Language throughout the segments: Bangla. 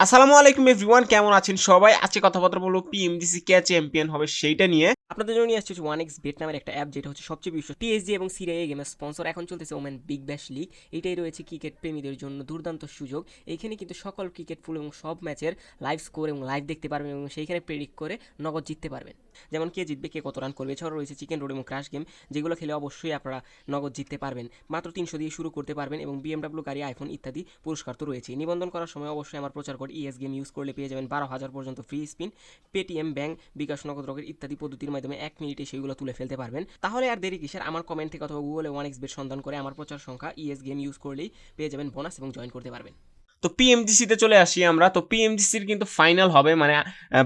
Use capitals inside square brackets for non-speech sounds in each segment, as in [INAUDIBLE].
আসসালামু আলাইকুম এভরিওয়ান, কেমন আছেন সবাই? আজকে কথাবার্তা বলব পিএমডিসি কে চ্যাম্পিয়ন হবে সেইটা নিয়ে। আপনাদের জন্য নিয়ে আসছে হচ্ছে ওয়ান এক্স বেট নামের একটা অ্যাপ যেটা হচ্ছে সবচেয়ে বিশ্ব টিএসজি এবং সিরিয়া গেমের স্পন্সর এখন চলতেছে ওমেন বিগ ব্যাশ লিগ এটাই রয়েছে ক্রিকেট প্রেমীদের জন্য দুর্দান্ত সুযোগ। এইখানে কিন্তু সকল ক্রিকেট ফুল এবং সব ম্যাচের লাইভ স্কোর এবং লাইভ দেখতে পারবেন এবং সেইখানে প্রেডিক্ট করে নগদ জিততে পারবেন। যেমন কে জিতবে, কে কত রান করবে, এছাড়াও রয়েছে চিকেন রোড এবং ক্রাশ গেম যেগুলো খেলে অবশ্যই আপনারা নগদ জিততে পারবেন। মাত্র তিনশো দিয়ে শুরু করতে পারবেন এবং বিএমডাব্লিউ গাড়ি আইফোন ইত্যাদি পুরস্কার তো রয়েছে। নিবন্ধন করার সময় অবশ্যই আমার প্রচার কোড ইএস গেম ইউজ করলে পেয়ে যাবেন বারো হাজার পর্যন্ত free spin Paytm bank bKash, Nagad Rocket ইত্যাদি পদ্ধতির মাধ্যমে এক মিনিটে সেগুলো তুলে ফেলতে পারবেন। তাহলে আর দেরি কিসের? আমার কমেন্ট থেকে অথবা গুগলে ওয়ান এক্স বেট সন্ধান করে আমার প্রচার সংখ্যা ইএস গেম ইউজ করলেই পেয়ে যাবেন বোনাস এবং জয়েন করতে পারবেন। তো পিএমডিসিতে চলে আসি আমরা। তো পিএমডিসির কিন্তু ফাইনাল হবে মানে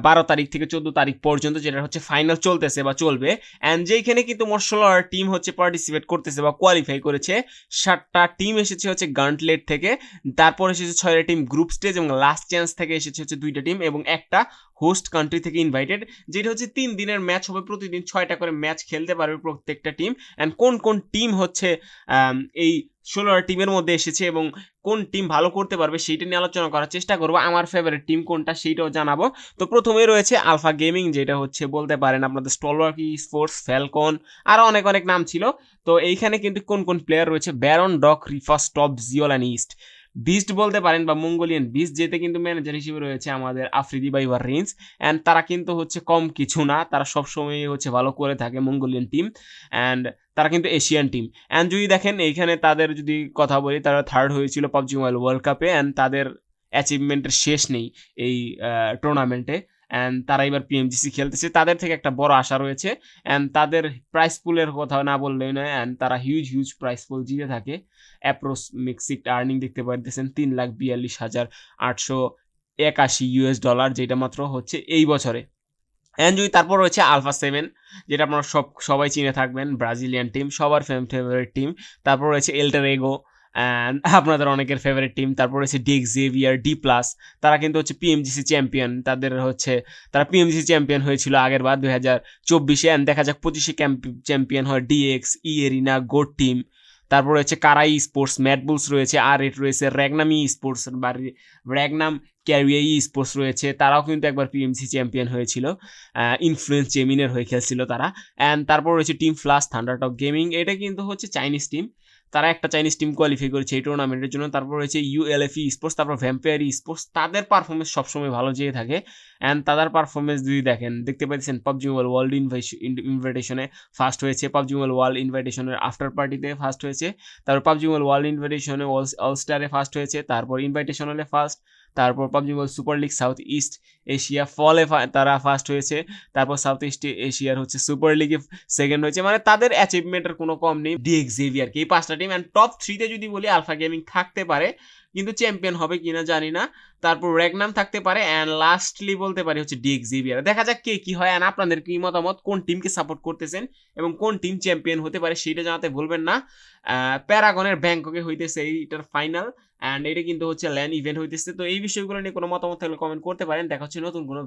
বারো তারিখ থেকে চোদ্দ তারিখ পর্যন্ত যেটা হচ্ছে ফাইনাল চলতেছে বা চলবে। অ্যান্ড যেইখানে কিন্তু মোট ষোলোর টিম হচ্ছে পার্টিসিপেট করতেছে বা কোয়ালিফাই করেছে, সাতটা টিম এসেছে হচ্ছে গান্টলেট থেকে। তারপর এসেছে ছয়টা টিম গ্রুপ স্টেজ এবং লাস্ট চান্স থেকে এসেছে হচ্ছে দুইটা টিম এবং একটা হোস্ট কান্ট্রি থেকে ইনভাইটেড যেটা হচ্ছে তিন দিনের ম্যাচ হবে, প্রতিদিন ছয়টা করে ম্যাচ খেলতে পারবে প্রত্যেকটা টিম অ্যান্ড কোন কোন টিম হচ্ছে এই ষোলোটা টিমের মধ্যে এসেছে এবং কোন টিম ভালো করতে পারবে সেইটা নিয়ে আলোচনা করার চেষ্টা করব। আমার ফেভারিট টিম কোনটা সেইটাও জানাব। তো প্রথমে রয়েছে আলফা গেমিং যেটা হচ্ছে বলতে পারেন আপনাদের স্টলওয়ার্কি স্পোর্টস ফ্যালকন আরও অনেক অনেক নাম ছিল। তো এইখানে কিন্তু কোন কোন প্লেয়ার রয়েছে? ব্যারন ডক রিফাস টপ জিওল অ্যান্ড ইস্ট বিস্ট বলতে পারেন বা মঙ্গোলিয়ান বিস্ট যেতে কিন্তু ম্যানেজার হিসেবে রয়েছে আমাদের আফ্রিদি বা ইভার রিন্স অ্যান্ড তারা কিন্তু হচ্ছে কম কিছু না। তারা সবসময় হচ্ছে ভালো করে থাকে মঙ্গোলিয়ান টিম অ্যান্ড তারা কিন্তু এশিয়ান টিম অ্যান্ড যদি দেখেন, এইখানে তাদের যদি কথা বলি, তারা থার্ড হয়েছিল পাবজি মোবাইল ওয়ার্ল্ড কাপে অ্যান্ড তাদের অ্যাচিভমেন্টের শেষ নেই এই টুর্নামেন্টে অ্যান্ড তারা এবার পিএমজিসি খেলতেছে। তাদের থেকে একটা বড় আশা রয়েছে। অ্যান্ড তাদের প্রাইস পুলের কথা না বললেই নয়। অ্যান্ড তারা হিউজ হিউজ প্রাইস পুল জিতে থাকে। অ্যাপ্রোস মেক্সিক আর্নিং দেখতে পাইতেছেন তিন লাখ বিয়াল্লিশ হাজার আটশো একাশি ইউএস ডলার যেটা মাত্র হচ্ছে এই বছরে। অ্যান্ড যদি তারপর রয়েছে আলফা সেভেন যেটা আপনারা সব, সবাই চিনে থাকবেন ব্রাজিলিয়ান টিম সবার ফেম ফেভারিট টিম তারপর রয়েছে এল্টার এগো অ্যান্ড [LAUGHS] আপনাদের অনেকের ফেভারিট টিম তারপর হচ্ছে ডিক জেভিয়ার ডি প্লাস তারা কিন্তু হচ্ছে পিএমজিসি চ্যাম্পিয়ন তাদের হচ্ছে, তারা পিএমজিসি চ্যাম্পিয়ন হয়েছিল আগের বার দুই হাজার চব্বিশে অ্যান্ড দেখা যাক পঁচিশে চ্যাম্পিয়ন হয় ডিএক্স ই এরিনা গোড টিম তারপর হচ্ছে কারাই স্পোর্টস ম্যাটবুলস রয়েছে আর এট রয়েছে র্যাগনামি স্পোর্টস বা র্যাগনাম ক্যারিয়াই স্পোর্টস রয়েছে, তারাও কিন্তু একবার পিএমসি চ্যাম্পিয়ন হয়েছিল ইনফ্লুয়েন্স জেমিনের হয়ে খেলছিল তারা অ্যান্ড তারপর রয়েছে টিম ফ্লাস থান্ডারটক গেমিং এটা কিন্তু হচ্ছে চাইনিজ টিম তারা একটা চাইনিজ টিম কোয়ালিফাই করেছে এই টুর্নামেন্টের জন্য, তারপর রয়েছে ইউএলএফি স্পোর্টস তারপর ভ্যাম্পায়ারি স্পোর্টস তাদের পারফরমেন্স সবসময় ভালো যেয়ে থাকে অ্যান্ড তাদের পারফরমেন্স যদি দেখেন, দেখতে পাচ্ছেন পাবজি মোবাইল ওয়ার্ল্ড ইনভাইটেশনে ফার্স্ট হয়েছে পাবজি মোবাইল ওয়ার্ল্ড ইনভাইটেশনের আফটার পার্টিতে ফার্স্ট হয়েছে, তারপর পাবজি মোবাইল ওয়ার্ল্ড ইনভাইটেশনে অল স্টারে ফার্স্ট হয়েছে, তারপর ইনভাইটেশনালে ফার্স্ট তারপর PUBG mobile super league south east Asia ফলে তারা ফার্স্ট হয়েছে। তারপর সাউথ ইস্ট এশিয়ার হচ্ছে সুপার লিগে সেকেন্ড হয়েছে। মানে তাদের অ্যাচিভমেন্টের কোনো কম নেই। ডি জেভিয়ারকে এই পাঁচটা টিম অ্যান্ড টপ থ্রিতে যদি বলি আলফা গেমিং থাকতে পারে। কিন্তু চ্যাম্পিয়ন হবে কিনা জানি না। তারপর র্যাগনাম থাকতে পারে অ্যান্ড লাস্টলি বলতে পারি হচ্ছে ডিএক্স জেভিয়ার দেখা যাক কে কি হয় অ্যান্ড আপনাদের কি মতামত, কোন টিমকে সাপোর্ট করতেছেন এবং কোন টিম চ্যাম্পিয়ন হতে পারে সেটা জানাতে ভুলবেন না। প্যারাগনের ব্যাংককে হইতেছে এইটার ফাইনাল অ্যান্ড এটা কিন্তু হচ্ছে ল্যান্ড ইভেন্ট হইতেছে। তো এই বিষয়গুলো নিয়ে কোনো মতামত থাকলে কমেন্ট করতে পারেন। দেখা হচ্ছে নতুন কোনো